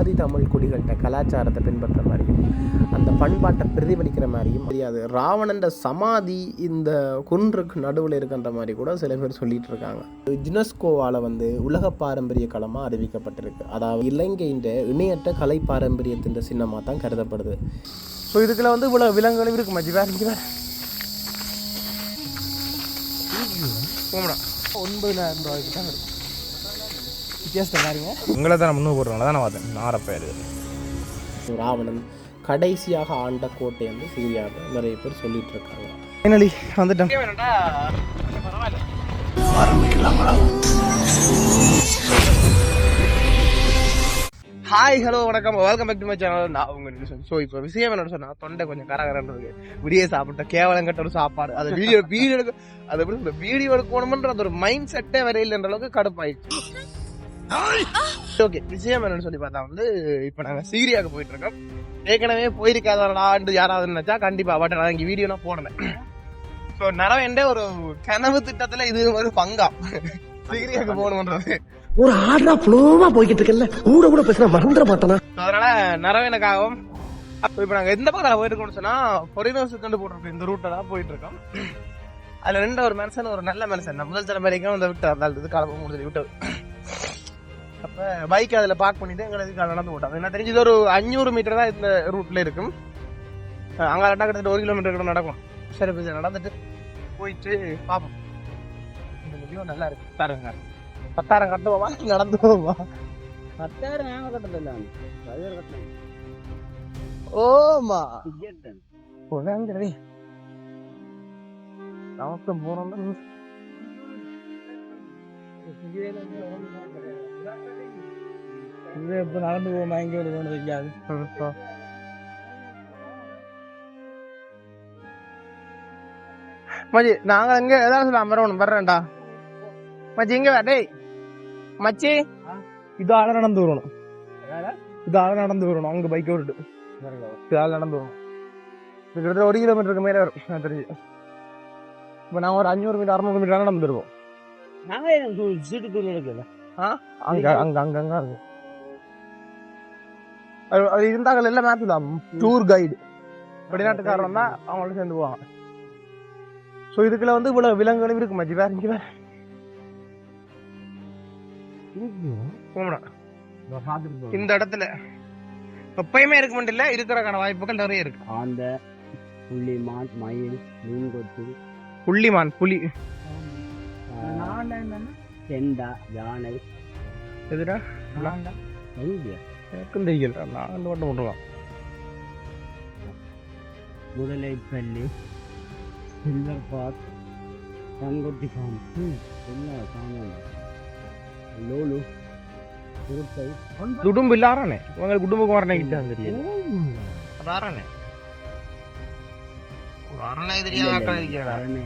ஆதி தமிழ் குடிகள்கிட்ட கலாச்சாரத்தை பின்பற்ற மாதிரியும் அந்த பண்பாட்டை பிரதிபலிக்கிற மாதிரியும் தெரியாது ராவணன்ற சமாதி இந்த குன்றுக்கு நடுவில் இருக்கின்ற மாதிரி கூட சில பேர் சொல்லிட்டு இருக்காங்க. யுனெஸ்கோவால் வந்து உலக பாரம்பரிய களமாக அறிவிக்கப்பட்டிருக்கு. அதாவது இலங்கையின் இணையற்ற கலை பாரம்பரியத்தின் சின்னமாக தான் கருதப்படுது. ஸோ இதுக்குள்ள வந்து இவ்வளோ விலங்குகளும் இருக்கு மஜி வேற இங்கே ஒன்பதாயிரம் ரூபாய்க்கு தான் இருக்கும் வித்தியாசத்தை பாருங்க. உங்களை தான் முன்னூறு போடுறாங்க தான் நான் பார்த்தேன். நாரப்பேர் ராவணன் கடைசியாக ஆண்ட கோட்டை வந்து சீரியாவை நிறைய பேர் சொல்லிட்டு இருக்காங்க. ஃபைனலி வந்துட்டேன். ஹாய் ஹலோ வணக்கம். Welcome back to my channel நான் உங்க நிமிஷம் ஸோ இப்போ விஷயம் என்னன்னு சொன்னா தொண்டை கொஞ்சம் கரகரன்னு இருக்கு. விடிய சாப்பிட்ட கேவலம் கட்ட ஒரு சாப்பாடு. அது வீடியோ வீடியோ எடுக்க அது எப்படி வீடியோ எடுக்கணுமன்ற அந்த ஒரு மைண்ட் செட்டே வரையில்ன்ற அளவுக்கு கடுப்பாயிடுச்சு. ஓகே விஷயம் என்னன்னு சொல்லி பார்த்தா வந்து இப்போ நாங்கள் சீரியாவுக்கு போயிட்டு இருக்கோம் ஏற்கனவே போயிருக்காதாண்டு யாராவது நினைச்சா கண்டிப்பா பட் நான் இங்கே வீடியோ நான் போடல ஸோ நரவேண்ட ஒரு கனவு திட்டத்துல இது ஒரு பங்கா. சீரியாவுக்கு போகணுன்றது. ஒரு ஆடா புலோமா போய்கிட்டு இருக்கல கூட கூட பேசினா மறந்துட மாட்டானா? அதனால நரவேனுக்காகவும் அப்போ இப்போ நாங்கள் எந்த பக்கத்தில் போயிருக்கோம்னு சொன்னா பொறினோசுக்கு போட்டிருக்கோம் இந்த ரூட்டில் தான் போயிட்டு இருக்கோம் அதுல ரெண்டு ஒரு மனுஷன் ஒரு நல்ல மனுஷன். முதல் தலை வரைக்கும் அந்த விட்டு அந்த இது காலம் முடிஞ்சது விட்டு அப்ப பைக் அதுல பார்க் பண்ணிட்டு எங்களை இதுக்கு நடந்து போட்டாங்க. என்ன தெரிஞ்சு இது ஒரு அஞ்சூறு மீட்டர் தான் இந்த ரூட்ல இருக்கும். அங்க நடக்க கிட்டத்தட்ட ஒரு கிலோமீட்டர் கூட நடக்கும். சரி இப்போ நடந்துட்டு போயிட்டு பார்ப்போம். இந்த முடியும் நல்லா இருக்கு. பாருங்க பத்தாயிரம் கட்டுவோமா? நடந்து போவோமா? பத்தாயிரம் நாங்க கட்டல டிரைவர் கட்டணும் ஓமா. போகாங்கிறதே நமக்கு போனோம்னா இது இப்ப நடந்து போமா எங்க ஒரு போனது தெரியாது மச்சி நாங்க எங்க ஏதாவது சொல்ல அமரவணும் வர்றேன்டா. மச்சி எங்க வா, டேய். மச்சி. இதால நடந்து வரணும். இதால? நடந்து வரணும். அங்க பைக் விட்டு இதால நடந்து வரணும். கிட்டத்தட்ட ஒரு கிலோமீட்டருக்கு மேல வரும். தெரிஞ்சு. இப்போ நாங்க ஒரு அஞ்சூறு மீட்டர் அறுநூறு மீட்டர் நடந்து வருவோம். நாங்க சீட்டு தூள் எடுக்கல? அங்க அங்க அங்க அங்க. அது அது இருந்தாங்க எல்லாம் மேப் தான். டூர் கைடு வெளிநாட்டுக்காரன் தான் அவங்களோட சேர்ந்து போவாங்க ஸோ இதுக்குள்ள வந்து விலங்குகளும் இருக்கு மச்சி வேற இங்க வேற. போங்கடா. இந்த இடத்துல. எப்பயுமே இருக்க மாட்டில்ல இருக்கிறக்கான வாய்ப்புகள் நிறைய இருக்கு. ஆந்த புள்ளி மான் மயில் மீன் கொத்து புள்ளிமான் புலி. செண்டா யானை. எதுடா? எனக்கும் தெரியல. நான் அந்த மட்டும் விட்டுருவான் முதலை பள்ளி சில்வர் பாத் தங்கொட்டி பாம்பு என்ன சாமான் லோலு கிட்ட தெரியல அதாரனே அரணை தெரியாத. அரணை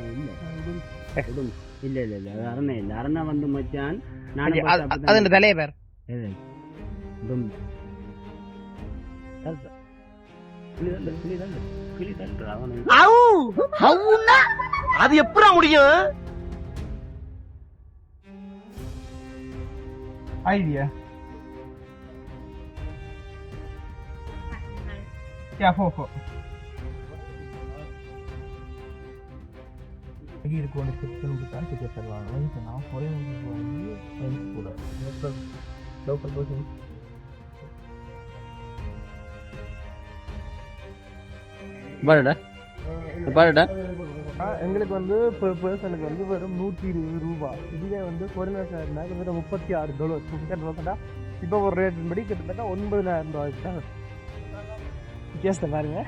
இல்ல இல்ல இல்ல. அரணை இல்ல. அரணை வந்து மச்சான் நான் அது அந்த தலைய பேர் தும். அது எப்படா முடியும்? ஐடியா. Yeah, 4 4. எப்படி இருக்கும் அந்த டிக்கெட்னு தான் டிக்கெட் தருவாங்க. வந்து நான் ஃபாரின் வந்து கூட. லோக்கல் லோக்கல் எங்களுக்கு வந்து பெர் பர்சனுக்கு வந்து வெறும் நூற்றி இருபது ரூபா. இதுவே வந்து ஃபாரினர்ஸாக இருந்தால் வெறும் முப்பத்தி ஆறு டாலர் கிட்டத்தட்ட இப்போ ஒரு ரேட்டின் படி கிட்டத்தட்ட ஒன்பதாயிரம் ரூபாய் தான். வித்தியாசத்தை பாருங்க.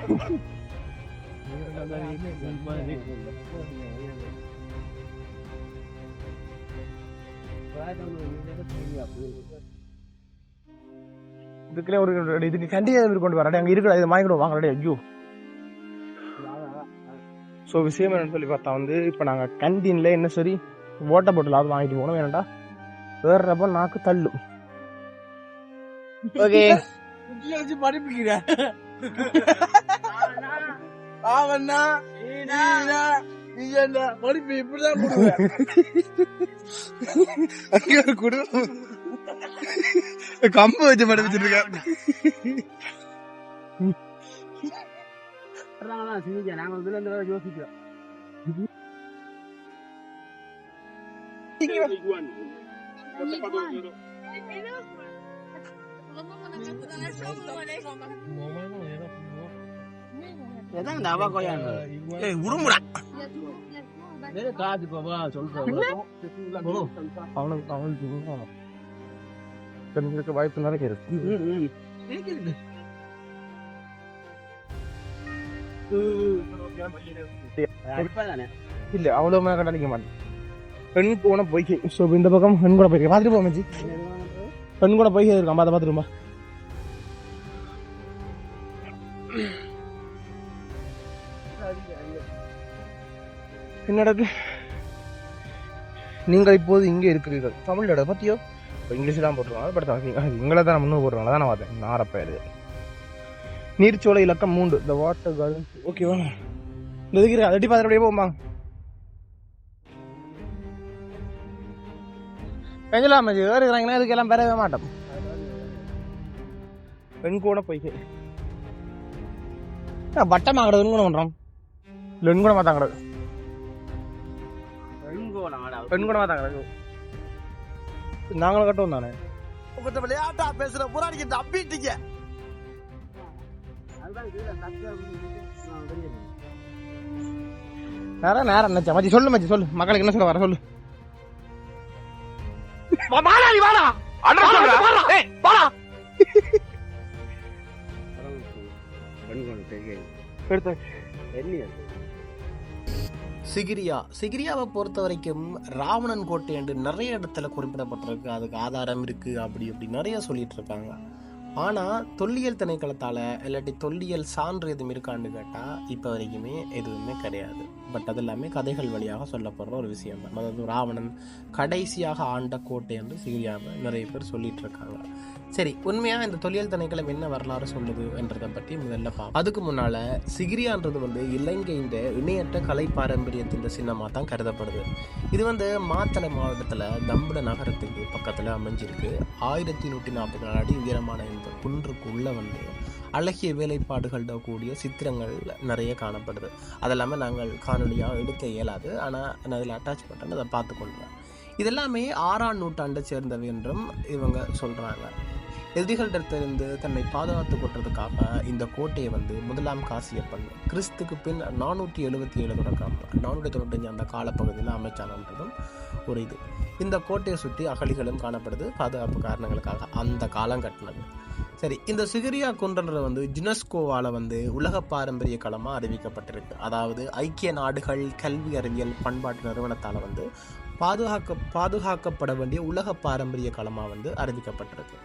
இதுக்குள்ளே ஒரு இதுக்கு கண்டிப்பாக கொண்டு வரடே? அங்கே இருக்கிற இது வாங்கிடுவோம் வாங்கடே ஐயோ. ஸோ விஷயம் என்னன்னு சொல்லி பார்த்தா வந்து இப்போ நாங்கள் கேன்டீனில் என்ன சரி வாட்டர் பாட்டில் அது வாங்கிட்டு போகணும் வேணாண்டா வேறப்ப நாக்கு தள்ளும். ஓகே படிப்புக்கிறேன் நீ என்ன படிப்பு இப்படிதான் அங்கே ஒரு குடும்பம் கம்பு வச்சு படிச்சுட்டு இதுல இருந்து யோசிக்கிறோம். எதான் இந்த அவா கொய்யான்றது ஏய் உடுமுடா வேற காசு போவா சொல்றோம் அவனுக்கு அவனுக்கு தெரிஞ்சிருக்க வாய்ப்பு நிறைய இருக்கு இல்ல அவ்வளவு மேல கண்டடிக்க மாட்டேன் பெண் கூட போய் ஸோ இந்த பக்கம் பெண் கூட போய் பார்த்துட்டு போமச்சி பெண் கூட போய் இருக்கான் பார்த்து பார்த்துருமா என்னடது? நீங்கள் இப்போது இங்கே இருக்கிறீர்கள். தமிழோட பற்றியோ பத்தியோ? இப்போ இங்கிலீஷ் தான் போட்டுருவாங்க பட் எங்களை தான் முன்னூறு போடுறாங்க தான் நான் பார்த்தேன். நாரப்பேர் நீர்ச்சோலை இலக்கம் மூன்று. இந்த வாட்டர் கார்டன் ஓகேவா இந்த இதுக்கு இருக்கு. அதை எட்டி பார்த்துட்டு அப்படியே போமா பெஞ்சலாம் மச்சி ஏறுகிறாங்கன்னா இதுக்கெல்லாம் பெறவே மாட்டோம். பெண் கூட போய்க்கு. வட்டம் ஆகிறது கூட பண்ணுறோம் லென் கூட மாத்தாங்கிறது பெண் கூட மாத்தாங்கிறது நாங்களும் கட்டுவோம் தானே? விளையாட்டா பேசுற புறாடிக்கு தப்பிட்டீங்க நேரம் நேரம் நினைச்சா மச்சி சொல்லு மச்சி சொல்லு. மக்களுக்கு என்ன சொல்ல வர சொல்லு. வாடா. வாடா. வாடா. எடுத்து சிகிரியா. சிகிரியாவை பொறுத்த வரைக்கும் ராவணன் கோட்டை என்று நிறைய இடத்துல குறிப்பிடப்பட்டிருக்கு. அதுக்கு ஆதாரம் இருக்குது அப்படி அப்படி நிறைய சொல்லிட்டு இருக்காங்க. ஆனால் தொல்லியல் திணைக்களத்தால் இல்லாட்டி தொல்லியல் சான்று எதுவும் இருக்கான்னு கேட்டால் இப்போ வரைக்குமே எதுவுமே கிடையாது. பட் அது எல்லாமே கதைகள் வழியாக சொல்லப்படுற ஒரு விஷயம் தான். அதாவது ராவணன் கடைசியாக ஆண்ட கோட்டை என்று சிகிரியாவை நிறைய பேர் சொல்லிட்டு இருக்காங்க. சரி உண்மையாக இந்த தொல்லியல் திணைக்களம் என்ன வரலாறு சொல்லுது என்றதை பற்றி முதல்ல பார்ப்போம் அதுக்கு முன்னால் சிகிரியான்றது வந்து இலங்கையின் இணையற்ற கலை பாரம்பரியத்தின் சின்னமாக தான் கருதப்படுது. இது வந்து மாத்தளை மாவட்டத்தில் தம்புட நகரத்துக்கு பக்கத்தில் அமைஞ்சிருக்கு. ஆயிரத்தி நூற்றி நாற்பது நாலு அடி உயரமான இந்த குன்றுக்குள்ளே வந்து அழகிய வேலைப்பாடுகளோட கூடிய சித்திரங்கள் நிறைய காணப்படுது. அதெல்லாமே நாங்கள் காணொலியாக எடுக்க இயலாது. ஆனால் நான் அதில் அட்டாச் பண்ணேன் அதை பார்த்து கொள்வேன் இதெல்லாமே ஆறாம் நூற்றாண்டை சேர்ந்தவை என்றும் இவங்க சொல்கிறாங்க எதிரிகளிடத்திலிருந்து தன்னை பாதுகாத்துக் கொள்றதுக்காக இந்த கோட்டையை வந்து முதலாம் காசியப்பன் கிறிஸ்துக்கு பின் நானூற்றி எழுபத்தி ஏழு தொடக்கம் நானூற்றி தொண்ணூத்தஞ்சு அந்த காலப்பகுதியில் அமைச்சானன்றதும் ஒரு இது. இந்த கோட்டையை சுற்றி அகழிகளும் காணப்படுது பாதுகாப்பு காரணங்களுக்காக அந்த காலம் கட்டினது. சரி இந்த சிகிரியா குன்றன்றது வந்து ஜுனஸ்கோவால் வந்து உலக பாரம்பரிய களமாக அறிவிக்கப்பட்டிருக்கு. அதாவது ஐக்கிய நாடுகள் கல்வி அறிவியல் பண்பாட்டு நிறுவனத்தால் வந்து பாதுகாக்க பாதுகாக்கப்பட வேண்டிய உலக பாரம்பரிய களமாக வந்து அறிவிக்கப்பட்டிருக்கு.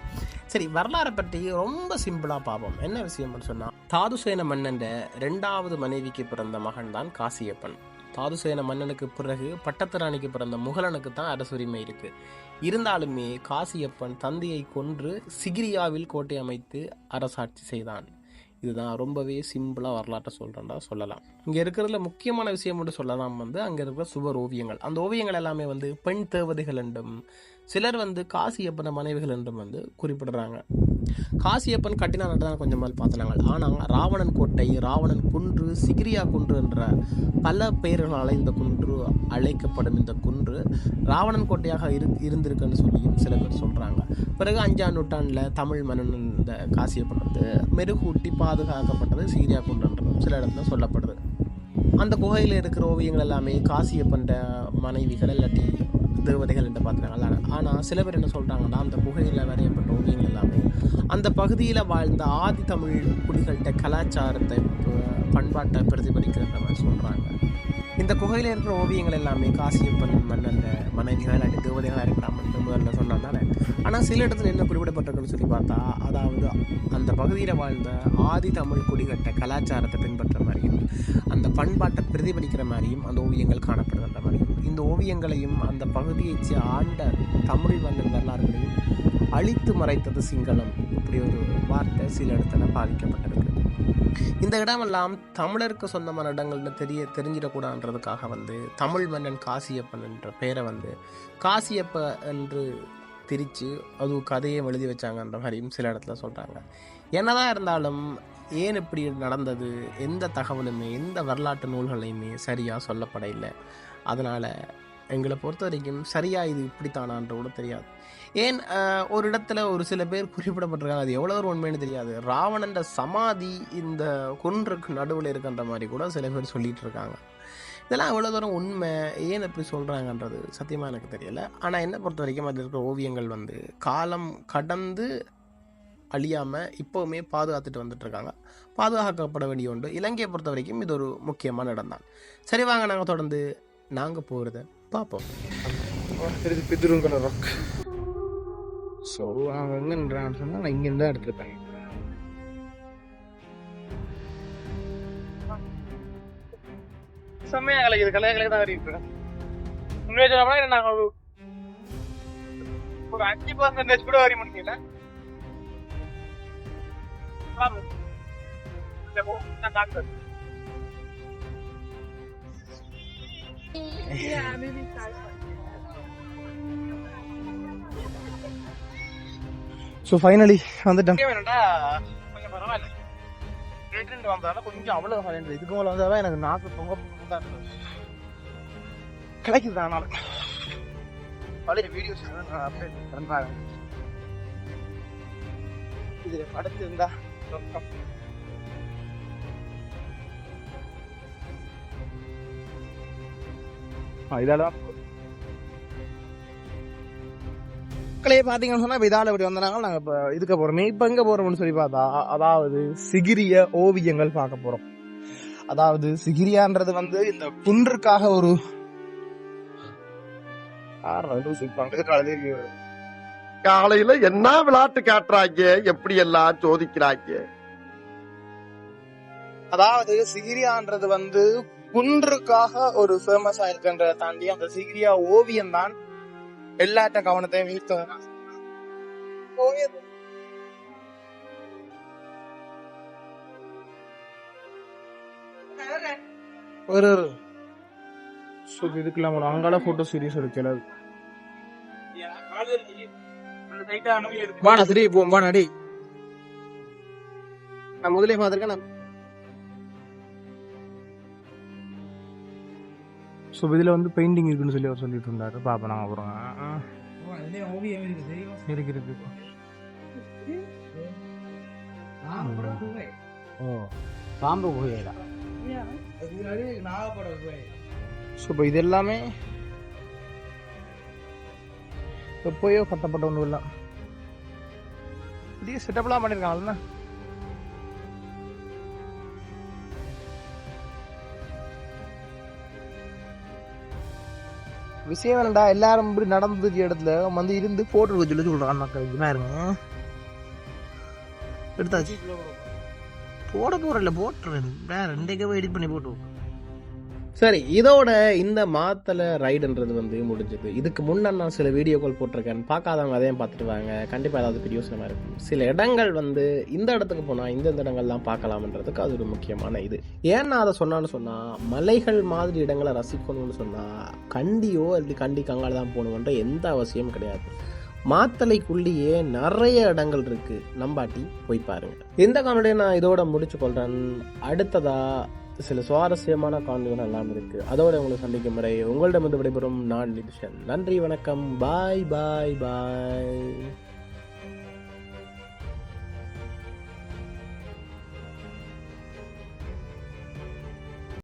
சரி வரலாறை பற்றி ரொம்ப சிம்பிளாக பார்ப்போம். என்ன விஷயம்னு சொன்னால் தாதுசேன மன்னன் ரெண்டாவது மனைவிக்கு பிறந்த மகன் தான் காசியப்பன். தாதுசேன மன்னனுக்கு பிறகு பட்டத்துராணிக்கு பிறந்த முகலனுக்கு தான் அரசுரிமை இருக்கு. இருந்தாலுமே காசியப்பன் தந்தையை கொன்று சிகிரியாவில் கோட்டை அமைத்து அரசாட்சி செய்தான். இதுதான். ரொம்பவே சிம்பிளாக வரலாற்றை சொல்கிறேன்டா சொல்லலாம். இங்கே இருக்கிறதுல முக்கியமான விஷயம் மட்டும் சொல்லலாம் வந்து அங்கே இருக்கிற சுவர் ஓவியங்கள். அந்த ஓவியங்கள் எல்லாமே வந்து பெண் தேவதைகள் என்றும் சிலர் வந்து காசி அப்பன மனைவிகள் என்றும் வந்து குறிப்பிடுறாங்க. காசியப்பன் கட்டினான் தான் கொஞ்சம் மேல் பார்த்துனாங்க. ஆனால் ராவணன் கோட்டை ராவணன் குன்று சிகிரியா குன்று என்ற பல பெயர்களால் இந்த குன்று அழைக்கப்படும் இந்த குன்று ராவணன் கோட்டையாக இரு இருந்திருக்குன்னு சொல்லியும் சில பேர் சொல்கிறாங்க பிறகு அஞ்சாம் நூற்றாண்டில் தமிழ் மன்னன் இந்த காசியப்பன் வந்து மெருகூட்டி பாதுகாக்கப்பட்டது சிகிரியா குன்றுன்றதும் சில இடத்துல சொல்லப்படுது. அந்த குகையில் இருக்கிற ஓவியங்கள் எல்லாமே காசியப்பன்ற மனைவிகள் இல்லாட்டி தேவதைகள் என்று பார்த்துனாங்க ஆனால் சில பேர் என்ன சொல்கிறாங்கன்னா அந்த குகையில் வரையப்பட்ட ஓவியங்கள் எல்லாமே. அந்த பகுதியில் வாழ்ந்த ஆதி தமிழ் குடிகள்கிட்ட கலாச்சாரத்தை பண்பாட்டை பிரதிபலிக்கிற மாதிரி சொல்கிறாங்க இந்த குகையில் இருக்கிற ஓவியங்கள் எல்லாமே காசியப்பன் மன்னன் மனைவிகள் இல்லாட்டி தேவதைகளாக இருக்கலாம் என்று முதல்ல சொன்னாங்க ஆனால் சில இடத்துல என்ன குறிப்பிடப்பட்டிருக்குன்னு சொல்லி பார்த்தா அதாவது அந்த பகுதியில் வாழ்ந்த ஆதி தமிழ் குடிகட்ட கலாச்சாரத்தை பின்பற்ற மாதிரியும் அந்த பண்பாட்டை பிரதிபலிக்கிற மாதிரியும் அந்த ஓவியங்கள் காணப்படுகின்ற மாதிரியும் இந்த ஓவியங்களையும் அந்த பகுதியைச் சே- ஆண்ட தமிழ் மன்னன் வரலாறுகளையும் அழித்து மறைத்தது சிங்களம். இப்படி ஒரு வார்த்தை சில இடத்துல பாதிக்கப்பட்டிருக்கு இந்த இடமெல்லாம் தமிழருக்கு சொந்தமான இடங்கள்னு தெரிய தெரிஞ்சிடக்கூடாதுன்றதுக்காக வந்து தமிழ் மன்னன் காசியப்பன் என்ற பெயரை வந்து காசியப்ப என்று திரித்து அது கதையை எழுதி வச்சாங்கன்ற மாதிரியும் சில இடத்துல சொல்கிறாங்க என்னதான் இருந்தாலும் ஏன் இப்படி நடந்தது? எந்த தகவலுமே எந்த வரலாற்று நூல்களையுமே சரியாக சொல்லப்பட இல்லை அதனால் எங்களை பொறுத்த வரைக்கும் சரியாக இது இப்படித்தானான்ற கூட தெரியாது. ஏன் ஒரு இடத்துல ஒரு சில பேர் குறிப்பிடப்பட்டிருக்காங்க அது எவ்வளோ தூரம் உண்மைன்னு தெரியாது. ராவணன்ற சமாதி இந்த குன்றுக்கு நடுவில் இருக்கின்ற மாதிரி கூட சில பேர் சொல்லிகிட்டு இருக்காங்க இதெல்லாம் அவ்வளோ தூரம் உண்மை ஏன் எப்படி சொல்கிறாங்கன்றது சத்தியமாக எனக்கு தெரியல. ஆனால் என்னை பொறுத்த வரைக்கும் அதில் இருக்கிற ஓவியங்கள் வந்து காலம் கடந்து அழியாமல் இப்போவுமே பாதுகாத்துட்டு வந்துட்டுருக்காங்க. பாதுகாக்கப்பட வேண்டிய ஒன்று இலங்கையை பொறுத்த வரைக்கும் இது ஒரு முக்கியமான இடம் தான் சரி வாங்க நாங்கள் தொடர்ந்து நாங்கள் போகிறத பார்ப்போம் திருப்பி பிதுருங்கிற ராக் ஸோ அவங்க எங்கே நின்றான்னு சொன்னால் நான் இங்கேருந்து தான் எடுத்துருப்பேன் செம்மையா கலைக்குது கலைய கலைய தான் வரையிட்டு இருக்கேன் உண்மையை சொல்ல போனால் நாங்கள் ஒரு ஒரு அஞ்சு பர்சன்டேஜ் கூட வரைய முடியல வாங்க. போ, நான் டாக்டர் ஸோ ஃபைனலி வந்துட்டேன் கொஞ்சம் பரவாயில்ல. வந்தாலும் கொஞ்சம் அவ்வளோ சைலண்ட் இதுக்கு மேலே வந்தால் எனக்கு நாக்கு பொங்க தான் கிடைக்குது அதனால பழைய வீடியோஸ் நான் அப்டேட் பண்ணுறேன் இது அடுத்து இருந்தா இதால மக்களே பார்த்தீங்கன்னு சொன்னா இப்போ இதால இப்படி வந்தாங்க நாங்கள் இப்போ இதுக்கு போகிறோம் இப்போ எங்கே போகிறோம்னு சொல்லி பார்த்தா அதாவது சிகிரிய ஓவியங்கள் பார்க்க போகிறோம் அதாவது சிகிரியான்றது வந்து இந்த குன்றுக்காக ஒரு காலையில என்ன விளையாட்டு காட்டுறாங்க எப்படி எல்லாம் சோதிக்கிறாங்க அதாவது சிகிரியான்றது வந்து குன்றுக்காக ஒரு ஃபேமஸ் ஆயிருக்குன்றதை தாண்டி அந்த சிகிரியா ஓவியம் தான் எல்லாத்த கவனத்தையும் ஈர்த்தது ஓவியம். ஒரு ஒரு ஸோ இதுக்கெல்லாம் ஒரு அங்கால ஃபோட்டோ சீரிஸ் எடுக்கல வாடா சரி போ வாடா டேய். நான் முதலே பார்த்துருக்கேன் நான் ஸோ இதில் வந்து பெயிண்டிங் இருக்குன்னு சொல்லி அவர் சொல்லிட்டு இருந்தாரு. பார்ப்போம் நாங்கள் அப்புறம் இருக்கு இருக்கு ஓ பாம்பு குகையில ஸோ இப்போ இது எல்லாமே எப்போயோ கட்டப்பட்ட ஒன்றும் இல்லை புதிய செட்டப்லாம் பண்ணியிருக்காங்கல்ல விஷயம் வேணடா எல்லாரும் இப்படி நடந்து இடத்துல. வந்து இருந்து போட்டுருக்க எடுக்க சொல்லி சொல்கிறான் மக்கள். இதுனா இருங்க எடுத்தாச்சு. போட போறல போட்டுறேன். வேற ரெண்டே எடிட் பண்ணி போட்டுருவோம். சரி இதோட இந்த மாத்தலை ரைடுன்றது வந்து முடிஞ்சது. இதுக்கு முன்னே நான் சில வீடியோக்கள் போட்டிருக்கேன். பார்க்காதவங்க அதையும் பார்த்துட்டு வாங்க. கண்டிப்பாக ஏதாவது பிரியோசனமாக இருக்கும். சில இடங்கள் வந்து இந்த இடத்துக்கு போனால் இந்த இந்த இடங்கள்லாம் பார்க்கலாம்ன்றதுக்கு அது ஒரு முக்கியமான இது. ஏன் நான் அதை சொன்னான்னு சொன்னால் மலைகள் மாதிரி இடங்களை ரசிக்கணும்னு சொன்னால் கண்டியோ அல்லது கண்டி கங்கால தான் போகணுன்ற எந்த அவசியமும் கிடையாது. மாத்தலைக்குள்ளேயே நிறைய இடங்கள் இருக்கு. நம்பாட்டி போய் பாருங்க. இந்த காணொலியை நான் இதோட முடிச்சு கொள்றேன். அடுத்ததா சில சுவாரஸ்யமான காணொலிகள் எல்லாம் இருக்குது அதோட உங்களை சந்திக்கும் முறை உங்களிடமிருந்து விடைபெறும் நான் நிதிஷன். நன்றி வணக்கம். பாய் பாய் பாய்